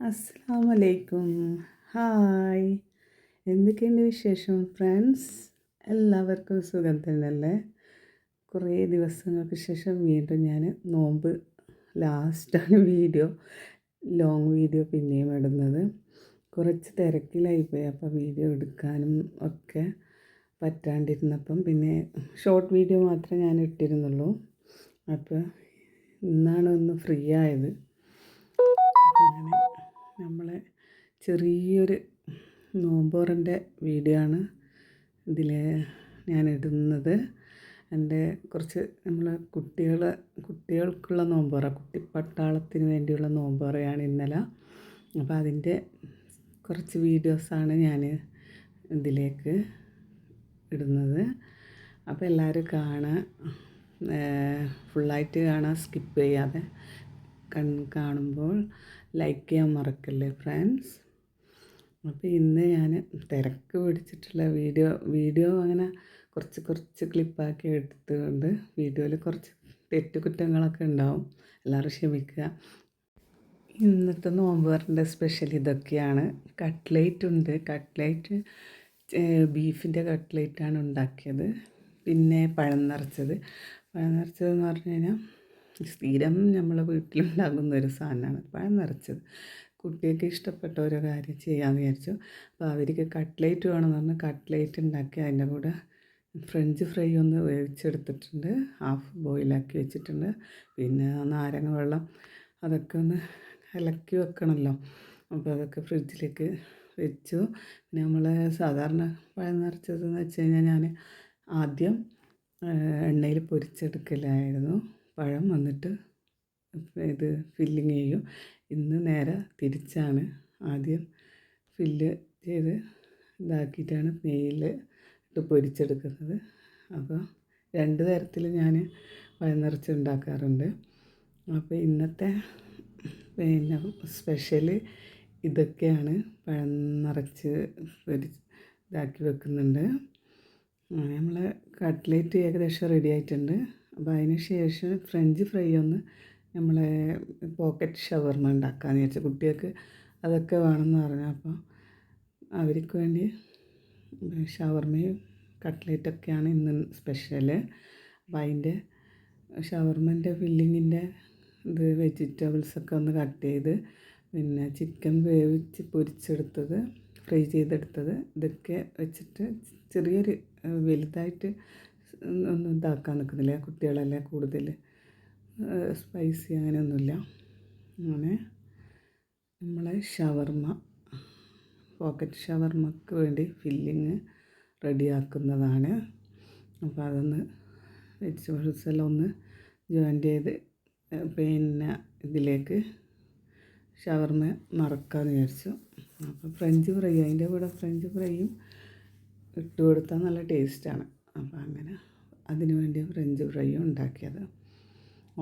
അസ്സാം വലൈക്കും ഹായ്. എന്തൊക്കെയുണ്ട് വിശേഷം? ഫ്രണ്ട്സ് എല്ലാവർക്കും സുഖം തന്നെയല്ലേ? കുറേ ദിവസങ്ങൾക്ക് ശേഷം വീണ്ടും ഞാൻ നോമ്പ് ലാസ്റ്റാണ് വീഡിയോ ലോങ് വീഡിയോ പിന്നെയും ഇടുന്നത്. കുറച്ച് തിരക്കിലായിപ്പോയി അപ്പോൾ വീഡിയോ എടുക്കാനും ഒക്കെ പറ്റാണ്ടിരുന്നപ്പം പിന്നെ ഷോർട്ട് വീഡിയോ മാത്രമേ ഞാൻ ഇട്ടിരുന്നുള്ളൂ. അപ്പോൾ ഇന്നാണ് ഒന്ന് ഫ്രീ ആയത്. അങ്ങനെ നമ്മളെ ചെറിയൊരു നോമ്പോറിന്റെ വീഡിയോ ആണ് ഇതിൽ ഞാൻ ഇടുന്നത് എന്റെ കുറച്ച് നമ്മൾ കുട്ടികൾ കുട്ടികൾക്കുള്ള നോമ്പോറ കുട്ടിപ്പട്ടാളത്തിന് വേണ്ടിയുള്ള നോമ്പോറയാണ് ഇന്നലെ. അപ്പോൾ അതിന്റെ കുറച്ച് വീഡിയോസാണ് ഞാൻ ഇതിലേക്ക് ഇടുന്നത്. അപ്പോൾ എല്ലാവരും കാണുക ഫുള്ളായിട്ട് കാണാൻ സ്കിപ്പ് ചെയ്യാതെ കാണുമ്പോൾ ലൈക്ക് ചെയ്യാൻ മറക്കല്ലേ ഫ്രണ്ട്സ് അപ്പോൾ ഇന്ന് ഞാൻ തിരക്ക് പിടിച്ചിട്ടുള്ള വീഡിയോ വീഡിയോ അങ്ങനെ കുറച്ച് കുറച്ച് ക്ലിപ്പാക്കി എടുത്തുകൊണ്ട് വീഡിയോയിൽ കുറച്ച് തെറ്റുകുറ്റങ്ങളൊക്കെ ഉണ്ടാവും. എല്ലാവരും ക്ഷമിക്കുക. ഇന്നത്തെ നോമ്പുകാരന്റെ സ്പെഷ്യൽ ഇതൊക്കെയാണ്. കട്ട്ലേറ്റ് ഉണ്ട്. കട്ട്ലേറ്റ് ബീഫിന്റെ കട്ട്ലേറ്റാണ് ഉണ്ടാക്കിയത്. പിന്നെ പഴം നിറച്ചത്. പഴം നിറച്ചതെന്ന് പറഞ്ഞു കഴിഞ്ഞാൽ സ്ഥിരം നമ്മളെ വീട്ടിലുണ്ടാകുന്ന ഒരു സാധനമാണ് പഴം നിറച്ചത്. കുട്ടികൾക്ക് ഇഷ്ടപ്പെട്ട ഓരോ കാര്യം ചെയ്യാമെന്ന് വിചാരിച്ചു. അപ്പോൾ അവർക്ക് കട്ട്ലേറ്റ് വേണമെന്ന് പറഞ്ഞ് കട്ട്ലേറ്റ് ഉണ്ടാക്കി അതിന്റെ കൂടെ ഫ്രഞ്ച് ഫ്രൈ ഒന്ന് വേവിച്ചെടുത്തിട്ടുണ്ട്. ഹാഫ് ബോയിലാക്കി വെച്ചിട്ടുണ്ട്. പിന്നെ നാരങ്ങ വെള്ളം അതൊക്കെ ഒന്ന് ഇളക്കി വെക്കണമല്ലോ. അപ്പോൾ അതൊക്കെ ഫ്രിഡ്ജിലേക്ക് വെച്ചു. പിന്നെ നമ്മൾ സാധാരണ പഴം നിറച്ചതെന്ന് വെച്ച് കഴിഞ്ഞാൽ ഞാൻ ആദ്യം എണ്ണയിൽ പൊരിച്ചെടുക്കലായിരുന്നു. പഴം വന്നിട്ട് ഇത് ഫില്ലിങ് ചെയ്യും. ഇന്ന് നേരെ തിരിച്ചാണ്. ആദ്യം ഫില്ല് ചെയ്ത് ഇതാക്കിയിട്ടാണ് നെയ്യിൽ ഇട്ട് പൊരിച്ചെടുക്കുന്നത്. അപ്പോൾ രണ്ട് തരത്തിൽ ഞാൻ പഴം നിറച്ച് ഉണ്ടാക്കാറുണ്ട് അപ്പോൾ ഇന്നത്തെ പിന്നെ സ്പെഷ്യൽ ഇതൊക്കെയാണ് പഴം നിറച്ച് പൊരി ഇതാക്കി വെക്കുന്നുണ്ട്. നമ്മൾ കട്ട്ലേറ്റ് ഏകദേശം റെഡി ആയിട്ടുണ്ട്. അപ്പോൾ അതിന് ശേഷം ഫ്രഞ്ച് ഫ്രൈ ഒന്ന് നമ്മളെ പോക്കറ്റ് ഷവർമ ഉണ്ടാക്കാമെന്ന് വിചാരിച്ചു കുട്ടികൾക്ക് അതൊക്കെ വേണമെന്ന് പറഞ്ഞു. അപ്പോൾ അവർക്ക് വേണ്ടി ഷവർമയും കട്ട്ലേറ്റൊക്കെയാണ് ഇന്ന് സ്പെഷ്യൽ അപ്പോൾ അതിന്റെ ഷവർമന്റെ ഫില്ലിങ്ങിന്റെ ഇത് വെജിറ്റബിൾസൊക്കെ ഒന്ന് കട്ട് ചെയ്ത് പിന്നെ ചിക്കൻ വേവിച്ച് പൊരിച്ചെടുത്തത് ഫ്രൈ ചെയ്തെടുത്തത് ഇതൊക്കെ വെച്ചിട്ട് ചെറിയൊരു വലുതായിട്ട് ഒന്നും ഇതാക്കാൻ നിൽക്കുന്നില്ല. കുട്ടികളല്ലേ കൂടുതൽ സ്പൈസി അങ്ങനെയൊന്നുമില്ല. അങ്ങനെ നമ്മളെ ഷവർമ്മ പോക്കറ്റ് ഷവർമ്മക്ക് വേണ്ടി ഫില്ലിങ് റെഡിയാക്കുന്നതാണ്. അപ്പോൾ അതൊന്ന് വെജിറ്റബിൾസ് എല്ലാം ഒന്ന് ജോയിന്റ് ചെയ്ത് പിന്നെ ഇതിലേക്ക് ഷവർമ്മ മറക്കാമെന്ന് വിചാരിച്ചു. അപ്പോൾ ഫ്രഞ്ച് ഫ്രൈ അതിന്റെ കൂടെ ഫ്രഞ്ച് ഫ്രൈയും ഇട്ട് കൊടുത്താൽ നല്ല ടേസ്റ്റാണ് അപ്പോൾ അങ്ങനെ. അതിന് വേണ്ടി ഫ്രഞ്ച് ഫ്രൈയും ഉണ്ടാക്കിയത്.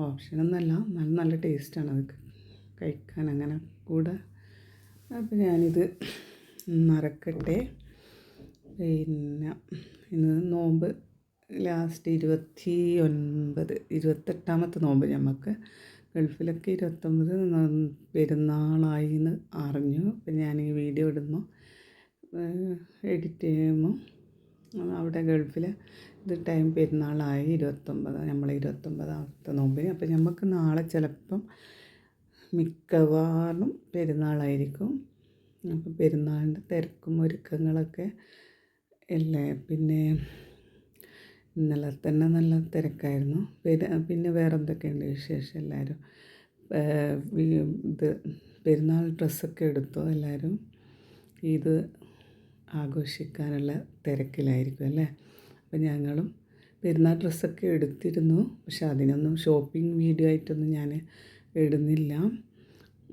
ഓപ്ഷനൊന്നുമല്ല നല്ല നല്ല ടേസ്റ്റാണ് അത് കഴിക്കാൻ അങ്ങനെ കൂടെ. അപ്പോൾ ഞാനിത് മറക്കട്ടെ. പിന്നെ ഇന്ന് നോമ്പ് ലാസ്റ്റ് ഇരുപത്തി ഒൻപത് ഇരുപത്തെട്ടാമത്തെ നോമ്പ് നമുക്ക് ഗൾഫിലൊക്കെ ഇരുപത്തൊമ്പത് പെരുന്നാളായി എന്ന് അറിഞ്ഞു. അപ്പം ഞാൻ ഈ വീഡിയോ ഇടുന്നു എഡിറ്റ് ചെയ്യുമ്പോൾ അവിടെ ഗൾഫിൽ ഇത് ടൈം പെരുന്നാളായി ഇരുപത്തൊമ്പത് നമ്മൾ ഇരുപത്തൊമ്പതാമത്തെ നോമ്പിന്. അപ്പം നമുക്ക് നാളെ ചിലപ്പം മിക്കവാറും പെരുന്നാളായിരിക്കും. അപ്പം പെരുന്നാളിന്റെ തിരക്കും ഒരുക്കങ്ങളൊക്കെ അല്ലേ? പിന്നെ ഇന്നലെ തന്നെ നല്ല തിരക്കായിരുന്നു. പിന്നെ വേറെ എന്തൊക്കെയുണ്ട് വിശേഷം എല്ലാവരും ഇത് പെരുന്നാൾ ഡ്രസ്സൊക്കെ എടുത്തു എല്ലാവരും ഇത് ആഘോഷിക്കാനുള്ള തിരക്കിലായിരിക്കും അല്ലേ? അപ്പം ഞങ്ങളും പെരുന്നാൾ ഡ്രസ്സൊക്കെ എടുത്തിരുന്നു. പക്ഷെ അതിനൊന്നും ഷോപ്പിംഗ് വീഡിയോ ആയിട്ടൊന്നും ഞാൻ ഇടുന്നില്ല.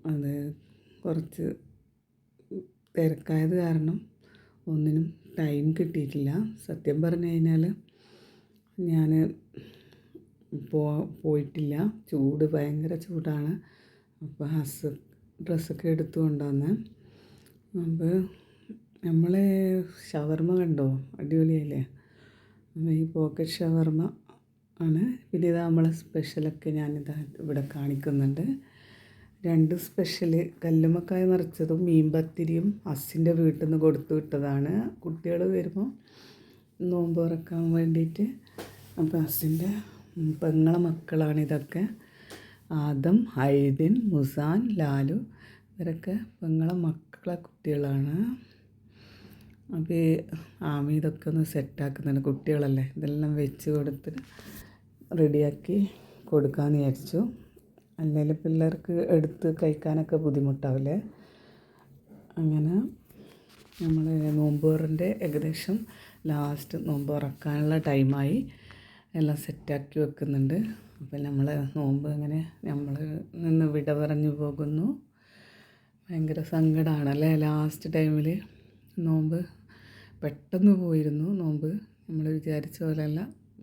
അത് കുറച്ച് തിരക്കായത് കാരണം ഒന്നിനും ടൈം കിട്ടിയിട്ടില്ല. സത്യം പറഞ്ഞു കഴിഞ്ഞാൽ ഞാൻ പോ പോയിട്ടില്ല. ചൂട് ഭയങ്കര ചൂടാണ്. അപ്പോൾ ഹസ് ഡ്രസ്സൊക്കെ എടുത്തു കൊണ്ടുവന്ന് അപ്പോൾ നമ്മൾ ഷവർമ കണ്ടോ? അടിപൊളിയല്ലേ? ഈ പോക്കറ്റ് ഷവർമ ആണ്. പിന്നെ ഇതാ നമ്മളെ സ്പെഷ്യലൊക്കെ ഞാനിതാ ഇവിടെ കാണിക്കുന്നുണ്ട്. രണ്ട് സ്പെഷ്യൽ കല്ലുമക്കായ നിറച്ചതും മീൻ പത്തിരിയും അസിന്റെ വീട്ടിൽ നിന്ന് കൊടുത്തു വിട്ടതാണ്. കുട്ടികൾ വരുമ്പോൾ നോമ്പ് തുറക്കാൻ വേണ്ടിയിട്ട് അപ്പോൾ അസിന്റെ പെങ്ങളെ മക്കളാണ് ഇതൊക്കെ. ആദം ഹൈദിൻ മുസാൻ ലാലു. ഇവരൊക്കെ പെങ്ങളെ മക്കളെ കുട്ടികളാണ്. അപ്പോൾ ആമി ഇതൊക്കെ ഒന്ന് സെറ്റാക്കുന്നുണ്ട് കുട്ടികളല്ലേ? ഇതെല്ലാം വെച്ച് കൊടുത്തിട്ട് റെഡിയാക്കി കൊടുക്കാമെന്ന് വിചാരിച്ചു. അല്ലെങ്കിൽ പിള്ളേർക്ക് എടുത്ത് കഴിക്കാനൊക്കെ ബുദ്ധിമുട്ടാവില്ലേ? അങ്ങനെ നമ്മൾ നോമ്പോറിന്റെ ഏകദേശം ലാസ്റ്റ് നോമ്പ് തുറക്കാനുള്ള ടൈമായി എല്ലാം സെറ്റാക്കി വെക്കുന്നുണ്ട്. അപ്പം നമ്മൾ നോമ്പ് അങ്ങനെ നമ്മൾ നിന്ന് വിട പറഞ്ഞു പോകുന്നു. ഭയങ്കര സങ്കടമാണല്ലേ ലാസ്റ്റ് ടൈമിൽ നോമ്പ് പെട്ടെന്ന് പോയിരുന്നു നോമ്പ്. നമ്മൾ വിചാരിച്ച പോലെയല്ല.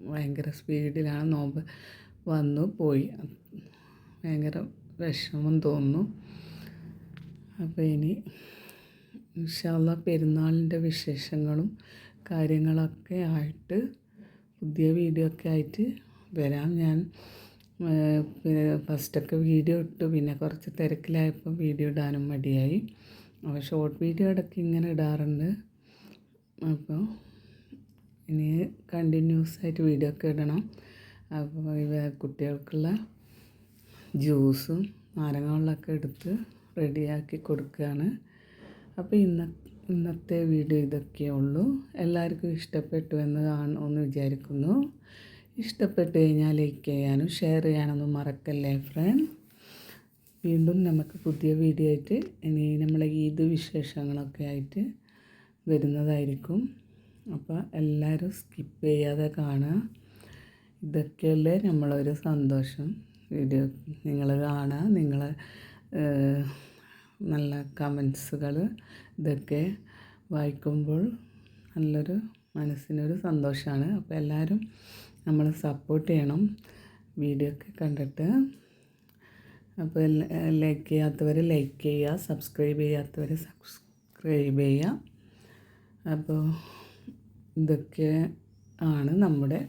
ഭയങ്കര സ്പീഡിലാണ് നോമ്പ് വന്നു പോയി. ഭയങ്കര വിഷമം തോന്നുന്നു. അപ്പോൾ ഇനി ഇൻഷാല്ല പെരുന്നാളിന്റെ വിശേഷങ്ങളും കാര്യങ്ങളൊക്കെ ആയിട്ട് പുതിയ വീഡിയോ ഒക്കെ ആയിട്ട് വരാം. ഞാൻ ഫസ്റ്റൊക്കെ വീഡിയോ ഇട്ടു. പിന്നെ കുറച്ച് തിരക്കിലായപ്പോൾ വീഡിയോ ഇടാനും മടിയായി. അപ്പോൾ ഷോർട്ട് വീഡിയോ ഇടയ്ക്ക് ഇങ്ങനെ ഇടാറുണ്ട്. അപ്പോൾ ഇനി കണ്ടിന്യൂസ് ആയിട്ട് വീഡിയോ ഒക്കെ ഇടണം. അപ്പോൾ ഇവ കുട്ടികൾക്കുള്ള ജ്യൂസും നാരങ്ങ വെള്ളമൊക്കെ എടുത്ത് റെഡിയാക്കി കൊടുക്കുകയാണ്. അപ്പോൾ ഇന്ന ഇന്നത്തെ വീഡിയോ ഇതൊക്കെയേ ഉള്ളൂ. എല്ലാവർക്കും ഇഷ്ടപ്പെട്ടു എന്ന് കാണുമെന്ന് വിചാരിക്കുന്നു. ഇഷ്ടപ്പെട്ട് കഴിഞ്ഞാൽ ലൈക്ക് ചെയ്യാനും ഷെയർ ചെയ്യാനൊന്നും മറക്കല്ലേ ഫ്രണ്ട് വീണ്ടും നമുക്ക് പുതിയ വീഡിയോ ആയിട്ട് ഇനി നമ്മളെ ഈദ് വിശേഷങ്ങളൊക്കെ ആയിട്ട് വരുന്നതായിരിക്കും. അപ്പോൾ എല്ലാവരും സ്കിപ്പ് ചെയ്യാതെ കാണുക. ഇതൊക്കെയല്ലേ നമ്മളൊരു സന്തോഷം. വീഡിയോ നിങ്ങൾ കാണുക. നിങ്ങൾ നല്ല കമൻസുകൾ ഇതൊക്കെ വായിക്കുമ്പോൾ നല്ലൊരു മനസ്സിനൊരു സന്തോഷമാണ് അപ്പോൾ എല്ലാവരും നമ്മൾ സപ്പോർട്ട് ചെയ്യണം വീഡിയോ ഒക്കെ കണ്ടിട്ട് അപ്പോൾ ലൈക്ക് ചെയ്യാത്തവർ ലൈക്ക് ചെയ്യുക. സബ്സ്ക്രൈബ് ചെയ്യാത്തവർ സബ്സ്ക്രൈബ് ചെയ്യുക. അപ്പോൾ ഇതൊക്കെ ആണ് നമ്മുടെ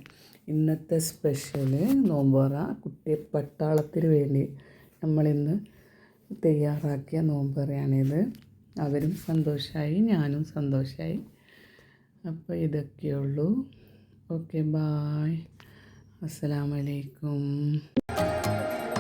ഇന്നത്തെ സ്പെഷ്യൽ നോമ്പോറ കുട്ടി പട്ടാളത്തിന് വേണ്ടി നമ്മളിന്ന് തയ്യാറാക്കിയ നോമ്പറയാണിത് അവരും സന്തോഷമായി ഞാനും സന്തോഷമായി അപ്പോൾ ഇതൊക്കെയുള്ളൂ ഓക്കെ ബായ് അസ്സലാമലൈക്കും